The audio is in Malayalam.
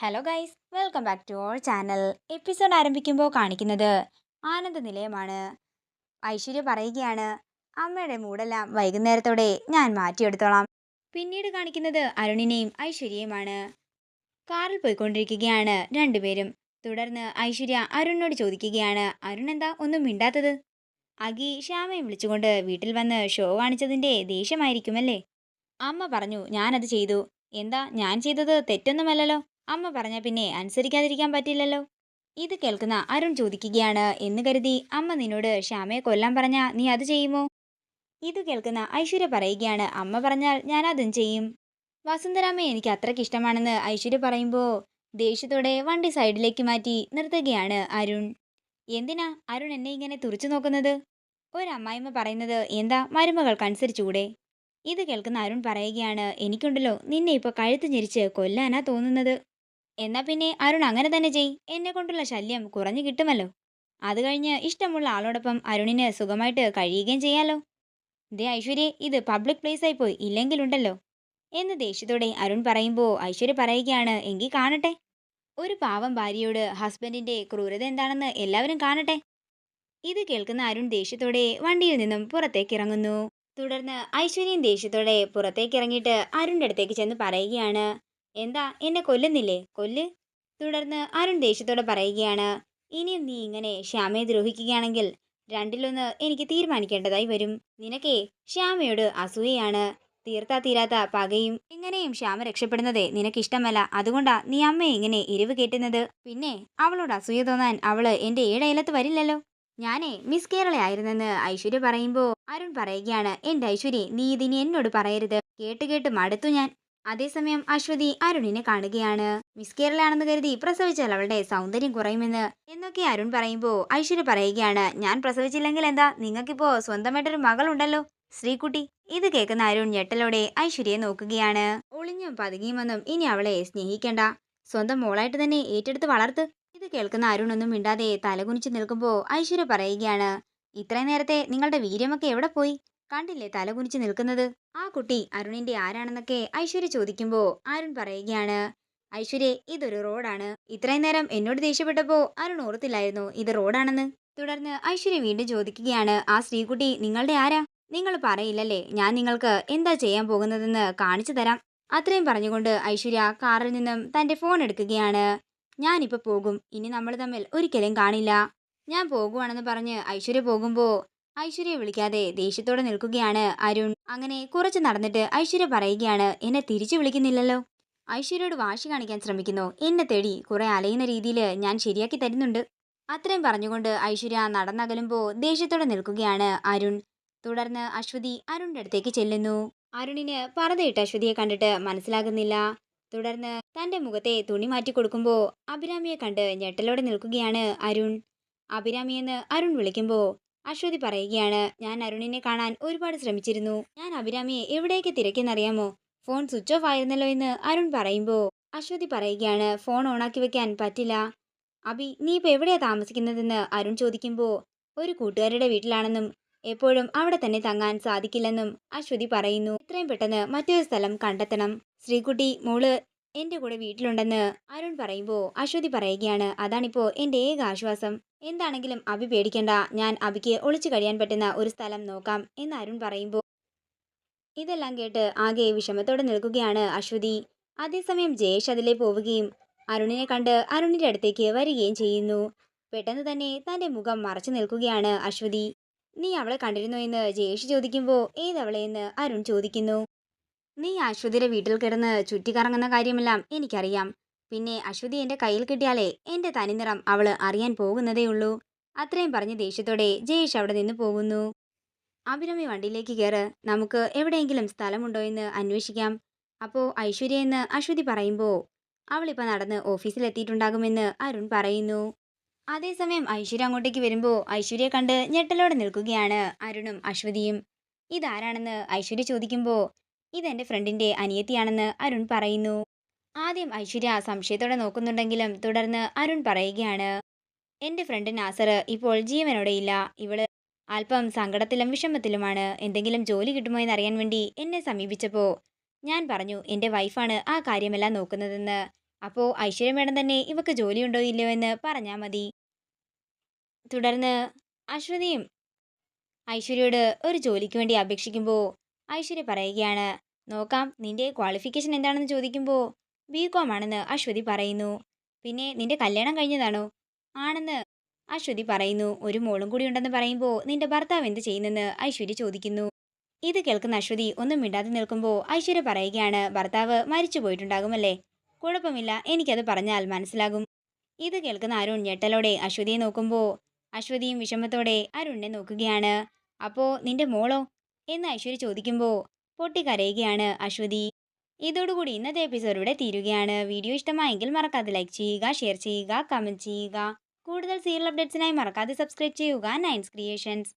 Hello guys welcome back to our channel episode ആരംഭിക്കുമ്പോൾ കാണിക്കുന്നത് ആനന്ദ നിലയമാണ് ഐശ്വര്യ പറയുകയാണ് അമ്മയുടെ മൂടെല്ലാം വൈകുന്നേരത്തോടെ ഞാൻ മാറ്റിയെടുത്തോളാം. പിന്നീട് കാണിക്കുന്നത് അരുണിനെയും ഐശ്വര്യയുമാണ്. കാറിൽ പോയിക്കൊണ്ടിരിക്കുകയാണ് രണ്ടുപേരും. തുടർന്ന് ഐശ്വര്യ അരുണിനോട് ചോദിക്കുകയാണ് അരുൺ എന്താ ഒന്നും മിണ്ടാത്തത്? അഗി ശ്യാമയെ വിളിച്ചുകൊണ്ട് വീട്ടിൽ വന്ന് ഷോ കാണിച്ചതിന്റെ ദേഷ്യമായിരിക്കുമല്ലേ? അമ്മ പറഞ്ഞു ഞാനത് ചെയ്തു. എന്താ ഞാൻ ചെയ്തത് തെറ്റൊന്നുമല്ലല്ലോ? അമ്മ പറഞ്ഞ പിന്നെ അനുസരിക്കാതിരിക്കാൻ പറ്റില്ലല്ലോ. ഇത് കേൾക്കുന്ന അരുൺ ചോദിക്കുകയാണ്. എന്ന് കരുതി അമ്മ നിന്നോട് ശ്യാമയെ കൊല്ലാൻ പറഞ്ഞ നീ അത് ചെയ്യുമോ? ഇത് കേൾക്കുന്ന ഐശ്വര്യ പറയുകയാണ്. അമ്മ പറഞ്ഞാൽ ഞാൻ അതും ചെയ്യും. വസുന്ധരാമ്മ എനിക്ക് അത്രയ്ക്ക് ഇഷ്ടമാണെന്ന് ഐശ്വര്യ പറയുമ്പോൾ ദേഷ്യത്തോടെ വണ്ടി സൈഡിലേക്ക് മാറ്റി നിർത്തുകയാണ് അരുൺ. എന്തിനാ? അരുൺ എന്നെ ഇങ്ങനെ തുറച്ചു നോക്കുന്നത്? ഒരമ്മായിമ്മ പറയുന്നത് എന്താ? മരുമകൾക്കനുസരിച്ചുകൂടെ ഇത് കേൾക്കുന്ന അരുൺ പറയുകയാണ് എനിക്കുണ്ടല്ലോ നിന്നെ ഇപ്പോൾ കഴുത്ത് ഞെരിച്ച് കൊല്ലാനാ തോന്നുന്നത്. എന്നാ പിന്നെ അരുൺ അങ്ങനെ തന്നെ ചെയ്. എന്നെ കൊണ്ടുള്ള ശല്യം കുറഞ്ഞു കിട്ടുമല്ലോ. അത് കഴിഞ്ഞ് ഇഷ്ടമുള്ള ആളോടൊപ്പം അരുണിന് സുഖമായിട്ട് കഴിയുകയും ചെയ്യാലോ. ദേ ഐശ്വര്യ ഇത് പബ്ലിക് പ്ലേസ് ആയി പോയി. ഇല്ലെങ്കിലുണ്ടല്ലോ എന്ന് ദേഷ്യത്തോടെ അരുൺ പറയുമ്പോൾ ഐശ്വര്യ പറയുകയാണ് എങ്കിൽ കാണട്ടെ. ഒരു പാവം ഭാര്യയോട് ഹസ്ബൻഡിന്റെ ക്രൂരത എന്താണെന്ന് എല്ലാവരും കാണട്ടെ. ഇത് കേൾക്കുന്ന അരുൺ ദേഷ്യത്തോടെ വണ്ടിയിൽ നിന്നും പുറത്തേക്ക് ഇറങ്ങുന്നു. തുടർന്ന് ഐശ്വര്യൻ ദേഷ്യത്തോടെ പുറത്തേക്ക് ഇറങ്ങിയിട്ട് അരുണിന്റെ അടുത്തേക്ക് ചെന്ന് പറയുകയാണ് എന്താ? എന്നെ കൊല്ലുന്നില്ലേ? കൊല്ല് തുടർന്ന് അരുൺ ദേഷ്യത്തോടെ പറയുകയാണ്. ഇനിയും നീ ഇങ്ങനെ ശ്യാമയെ ദ്രോഹിക്കുകയാണെങ്കിൽ രണ്ടിലൊന്ന് എനിക്ക് തീരുമാനിക്കേണ്ടതായി വരും. നിനക്കേ ശ്യാമയോട് അസൂയയാണ്. തീർത്താ തീരാത്ത പകയും എങ്ങനെയും ശ്യാമ രക്ഷപ്പെടുന്നതേ നിനക്കിഷ്ടമല്ല. അതുകൊണ്ടാ നീ അമ്മ ഇങ്ങനെ എരിവ് കേട്ടുന്നത്. പിന്നെ അവളോട് അസൂയ തോന്നാൻ അവൾ എന്റെ ഏഴയലത്ത് വരില്ലല്ലോ. ഞാനേ മിസ് കേരള ആയിരുന്നെന്ന് ഐശ്വര്യ പറയുമ്പോൾ അരുൺ പറയുകയാണ് എന്റെ ഐശ്വര്യ നീ ഇതിനി എന്നോട് പറയരുത്. കേട്ട് കേട്ട് മടുത്തു ഞാൻ. അതേസമയം അശ്വതി അരുണിനെ കാണുകയാണ്. മിസ് കേരളയാണെന്ന് കരുതി പ്രസവിച്ചാൽ അവളുടെ സൗന്ദര്യം കുറയുമെന്ന് എന്നൊക്കെ അരുൺ പറയുമ്പോൾ ഐശ്വര്യ പറയുകയാണ്. ഞാൻ പ്രസവിച്ചില്ലെങ്കിൽ എന്താ? നിങ്ങൾക്കിപ്പോ സ്വന്തമായിട്ടൊരു മകളുണ്ടല്ലോ? ശ്രീകുട്ടി ഇത് കേൾക്കുന്ന അരുൺ ഞെട്ടലോടെ ഐശ്വര്യയെ നോക്കുകയാണ്. ഒളിഞ്ഞും പതുങ്ങിയുമൊന്നും ഇനി അവളെ സ്നേഹിക്കണ്ട. സ്വന്തം മോളായിട്ട് തന്നെ ഏറ്റെടുത്ത് വളർത്ത്. ഇത് കേൾക്കുന്ന അരുൺ ഒന്നും മിണ്ടാതെ തലകുനിച്ച് നിൽക്കുമ്പോൾ ഐശ്വര്യ പറയുകയാണ്. ഇത്രയും നേരത്തെ നിങ്ങളുടെ വീര്യമൊക്കെ എവിടെ പോയി? കണ്ടില്ലേ തലകുനിച്ച് നിൽക്കുന്നത്? ആ കുട്ടി അരുണിന്റെ ആരാണെന്നൊക്കെ ഐശ്വര്യ ചോദിക്കുമ്പോൾ അരുൺ പറയുകയാണ് ഐശ്വര്യ ഇതൊരു റോഡാണ്. ഇത്രയും നേരം എന്നോട് ദേഷ്യപ്പെട്ടപ്പോ അരുൺ ഓർത്തില്ലായിരുന്നു ഇത് റോഡാണെന്ന്? തുടർന്ന് ഐശ്വര്യ വീണ്ടും ചോദിക്കുകയാണ് ആ സ്ത്രീകുട്ടി നിങ്ങളുടെ ആരാ? നിങ്ങൾ പറയില്ലല്ലേ? ഞാൻ നിങ്ങൾക്ക് എന്താ ചെയ്യാൻ പോകുന്നതെന്ന് കാണിച്ചു തരാം. അത്രയും പറഞ്ഞുകൊണ്ട് ഐശ്വര്യ കാറിൽ നിന്നും തന്റെ ഫോൺ എടുക്കുകയാണ് ഞാനിപ്പോ പോകും. ഇനി നമ്മൾ തമ്മിൽ ഒരിക്കലും കാണില്ല. ഞാൻ പോകുവാണെന്ന് പറഞ്ഞ് ഐശ്വര്യ പോകുമ്പോൾ ഐശ്വര്യയെ വിളിക്കാതെ ദേഷ്യത്തോടെ നിൽക്കുകയാണ് അരുൺ. അങ്ങനെ കുറച്ച് നടന്നിട്ട് ഐശ്വര്യ പറയുകയാണ് എന്നെ തിരിച്ചു വിളിക്കുന്നില്ലല്ലോ. ഐശ്വര്യയോട് വാശി കാണിക്കാൻ ശ്രമിക്കുന്നു. എന്നെ തേടി കുറെ അലയുന്ന രീതിയിൽ ഞാൻ ശരിയാക്കി തരുന്നുണ്ട്. അത്രയും പറഞ്ഞുകൊണ്ട് ഐശ്വര്യ നടന്നകലുമ്പോൾ ദേഷ്യത്തോടെ നിൽക്കുകയാണ് അരുൺ. തുടർന്ന് അശ്വതി അരുണിന്റെ അടുത്തേക്ക് ചെല്ലുന്നു. അരുണിന് പറതയിട്ട് അശ്വതിയെ കണ്ടിട്ട് മനസ്സിലാകുന്നില്ല. തുടർന്ന് തന്റെ മുഖത്തെ തുണി മാറ്റി കൊടുക്കുമ്പോൾ അഭിരാമിയെ കണ്ട് ഞെട്ടലോടെ നിൽക്കുകയാണ് അരുൺ. അഭിരാമിയെന്ന് അരുൺ വിളിക്കുമ്പോൾ അശ്വതി പറയുകയാണ് ഞാൻ അരുണിനെ കാണാൻ ഒരുപാട് ശ്രമിച്ചിരുന്നു. ഞാൻ അഭിരാമിയെ എവിടേക്ക് തിരക്കെന്നറിയാമോ ഫോൺ സ്വിച്ച് ഓഫ് ആയിരുന്നല്ലോ എന്ന് അരുൺ പറയുമ്പോൾ അശ്വതി പറയുകയാണ് ഫോൺ ഓണാക്കി വെക്കാൻ പറ്റില്ല. അഭി നീ ഇപ്പൊ എവിടെയാ താമസിക്കുന്നതെന്ന് അരുൺ ചോദിക്കുമ്പോൾ ഒരു കൂട്ടുകാരുടെ വീട്ടിലാണെന്നും എപ്പോഴും അവിടെ തന്നെ തങ്ങാൻ സാധിക്കില്ലെന്നും അശ്വതി പറയുന്നു. എത്രയും പെട്ടെന്ന് മറ്റൊരു സ്ഥലം കണ്ടെത്തണം. ശ്രീകുട്ടി മോൾ എന്റെ കൂടെ വീട്ടിലുണ്ടെന്ന് അരുൺ പറയുമ്പോൾ അശ്വതി പറയുകയാണ് അതാണിപ്പോ എന്റെ ഏക ആശ്വാസം എന്താണെങ്കിലും അഭി പേടിക്കണ്ട. ഞാൻ അഭിക്ക് ഒളിച്ചു കഴിയാൻ പറ്റുന്ന ഒരു സ്ഥലം നോക്കാം എന്ന് അരുൺ പറയുമ്പോൾ ഇതെല്ലാം കേട്ട് ആകെ വിഷമത്തോടെ നിൽക്കുകയാണ് അശ്വതി. അതേസമയം ജയേഷ് അതിലേ പോവുകയും അരുണിനെ കണ്ട് അരുണിന്റെ അടുത്തേക്ക് വരികയും ചെയ്യുന്നു. പെട്ടെന്ന് തന്നെ തന്റെ മുഖം മറച്ചു നിൽക്കുകയാണ് അശ്വതി. നീ അവളെ കണ്ടിരുന്നോ? എന്ന് ജയേഷ് ചോദിക്കുമ്പോൾ ഏതവളെയെന്ന് അരുൺ ചോദിക്കുന്നു. നീ അശ്വതിയുടെ വീട്ടിൽ കിടന്ന് ചുറ്റിക്കറങ്ങുന്ന കാര്യമെല്ലാം എനിക്കറിയാം. പിന്നെ അശ്വതി എന്റെ കയ്യിൽ കിട്ടിയാലേ എന്റെ തനിനിറം അവൾ അറിയാൻ പോകുന്നതേ ഉള്ളൂ. അത്രയും പറഞ്ഞ് ദേഷ്യത്തോടെ ജയേഷ് അവിടെ നിന്ന് പോകുന്നു. അഭിരമി വണ്ടിയിലേക്ക് കയറ്. നമുക്ക് എവിടെയെങ്കിലും സ്ഥലമുണ്ടോ എന്ന് അന്വേഷിക്കാം. അപ്പോൾ ഐശ്വര്യ എന്ന് അശ്വതി പറയുമ്പോൾ അവളിപ്പോൾ നടന്ന് ഓഫീസിലെത്തിയിട്ടുണ്ടാകുമെന്ന് അരുൺ പറയുന്നു. അതേസമയം ഐശ്വര്യ അങ്ങോട്ടേക്ക് വരുമ്പോൾ ഐശ്വര്യ കണ്ട് ഞെട്ടലോടെ നിൽക്കുകയാണ് അരുണും അശ്വതിയും. ഇതാരാണെന്ന് ഐശ്വര്യ ചോദിക്കുമ്പോൾ ഇതെന്റെ ഫ്രണ്ടിന്റെ അനിയത്തിയാണെന്ന് അരുൺ പറയുന്നു. ആദ്യം ഐശ്വര്യ സംശയത്തോടെ നോക്കുന്നുണ്ടെങ്കിലും തുടർന്ന് അരുൺ പറയുകയാണ് എന്റെ ഫ്രണ്ട് നാസർ ഇപ്പോൾ ജീവനോടെ ഇല്ല. ഇവൾ അല്പം സങ്കടത്തിലും വിഷമത്തിലുമാണ്. എന്തെങ്കിലും ജോലി കിട്ടുമോ എന്നറിയാൻ വേണ്ടി എന്നെ സമീപിച്ചപ്പോൾ ഞാൻ പറഞ്ഞു എന്റെ വൈഫാണ് ആ കാര്യമെല്ലാം നോക്കുന്നതെന്ന്. അപ്പോൾ ഐശ്വര്യ മേഡം തന്നെ ഇവക്ക് ജോലിയുണ്ടോ ഇല്ലയോ എന്ന് പറഞ്ഞാൽ മതി. തുടർന്ന് അശ്വതിയും ഐശ്വര്യയോട് ഒരു ജോലിക്ക് വേണ്ടി അപേക്ഷിക്കുമ്പോൾ ഐശ്വര്യ പറയുകയാണ്. നോക്കാം നിന്റെ ക്വാളിഫിക്കേഷൻ എന്താണെന്ന് ചോദിക്കുമ്പോൾ ബി കോം ആണെന്ന് അശ്വതി പറയുന്നു. പിന്നെ നിന്റെ കല്യാണം കഴിഞ്ഞതാണോ? ആണെന്ന് അശ്വതി പറയുന്നു. ഒരു മോളും കൂടി ഉണ്ടെന്ന് പറയുമ്പോൾ നിന്റെ ഭർത്താവ് എന്ത് ചെയ്യുന്നെന്ന് ഐശ്വര്യ ചോദിക്കുന്നു. ഇത് കേൾക്കുന്ന അശ്വതി ഒന്നും മിണ്ടാതെ നിൽക്കുമ്പോൾ ഐശ്വര്യ പറയുകയാണ് ഭർത്താവ് മരിച്ചു പോയിട്ടുണ്ടാകുമല്ലേ? കുഴപ്പമില്ല എനിക്കത് പറഞ്ഞാൽ മനസ്സിലാകും. ഇത് കേൾക്കുന്ന അരുൺ ഞെട്ടലോടെ അശ്വതിയെ നോക്കുമ്പോൾ അശ്വതിയും വിഷമത്തോടെ അരുണിനെ നോക്കുകയാണ്. അപ്പോൾ നിന്റെ മോളോ? എന്ന് ഐശ്വര്യ ചോദിക്കുമ്പോൾ പൊട്ടി കരയുകയാണ് അശ്വതി. ഇതോടുകൂടി ഇന്നത്തെ എപ്പിസോഡ് ഇവിടെ തീരുകയാണ്. വീഡിയോ ഇഷ്ടമായെങ്കിൽ മറക്കാതെ ലൈക്ക് ചെയ്യുക ഷെയർ ചെയ്യുക കമന്റ് ചെയ്യുക. കൂടുതൽ സീരിയൽ അപ്ഡേറ്റ്സിനായി മറക്കാതെ സബ്സ്ക്രൈബ് ചെയ്യുക. നയൻസ് ക്രിയേഷൻസ്